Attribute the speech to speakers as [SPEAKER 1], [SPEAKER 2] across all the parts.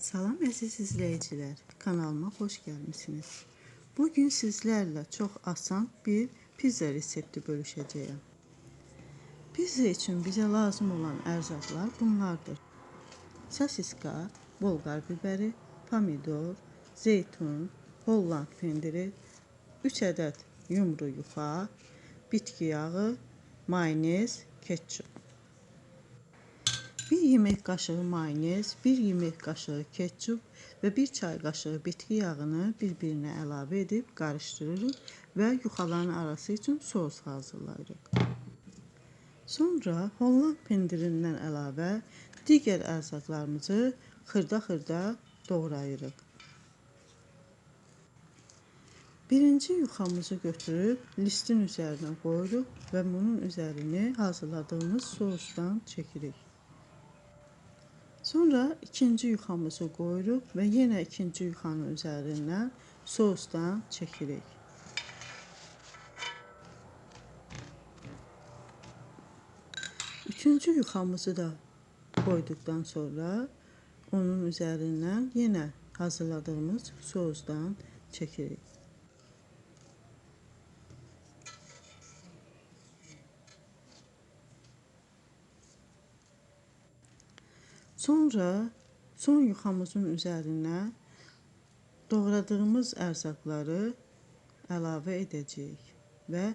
[SPEAKER 1] Salam əziz izləyicilər, kanalıma xoş gəlmisiniz. Bugün sizlərlə çox asan bir pizza resepti bölüşəcəyəm. Pizza üçün bizə lazım olan ərzaqlar bunlardır. Sosiska, bolqar bibəri, pomidor, zeytun, holland pendiri, 3 ədəd yumru yuxa, bitki yağı, mayonez, ketçup. 1 yemək qaşığı mayonez, 1 yemək qaşığı ketçup və 1 çay qaşığı bitki yağını bir-birinə əlavə edib qarışdırırıq və yuxaların arası üçün sos hazırlayırıq. Sonra holland pendirindən əlavə digər ərzaqlarımızı xırda-xırda doğrayırıq. Birinci yuxamızı götürüb listin üzərinə qoyuruq və bunun üzərini hazırladığımız sosdan çəkirik. Sonra ikinci yuxamızı qoyuruq və yenə ikinci yuxanın üzərindən sosdan çəkirik. Üçüncü yuxamızı da qoyduqdan sonra onun üzərindən yenə hazırladığımız sosdan çəkirik. Sonra son yuxamızın üzərinə doğradığımız ərzaqları əlavə edəcəyik və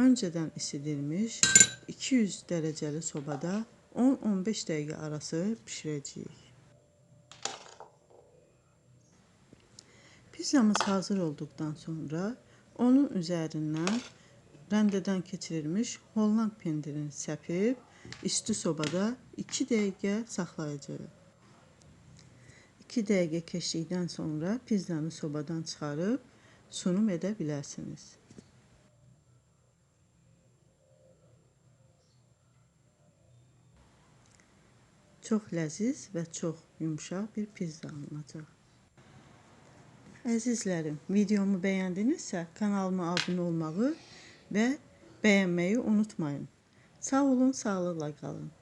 [SPEAKER 1] öncədən isidilmiş 200 dərəcəli sobada 10-15 dəqiqə arası bişirəcəyik. Pizzamız hazır olduqdan sonra onun üzərindən rəndədən keçirilmiş holland pendirini səpib isti sobada 2 dəqiqə saxlayacağıq. 2 dəqiqə keçdikdən sonra pizzanı sobadan çıxarıb sunum edə bilərsiniz. Çox ləziz və çox yumşaq bir pizza alınacaq. Əzizlərim, videomu bəyəndinizsə kanalıma abunə olmağı və bəyənməyi unutmayın. Sağ olun, sağlıkla kalın.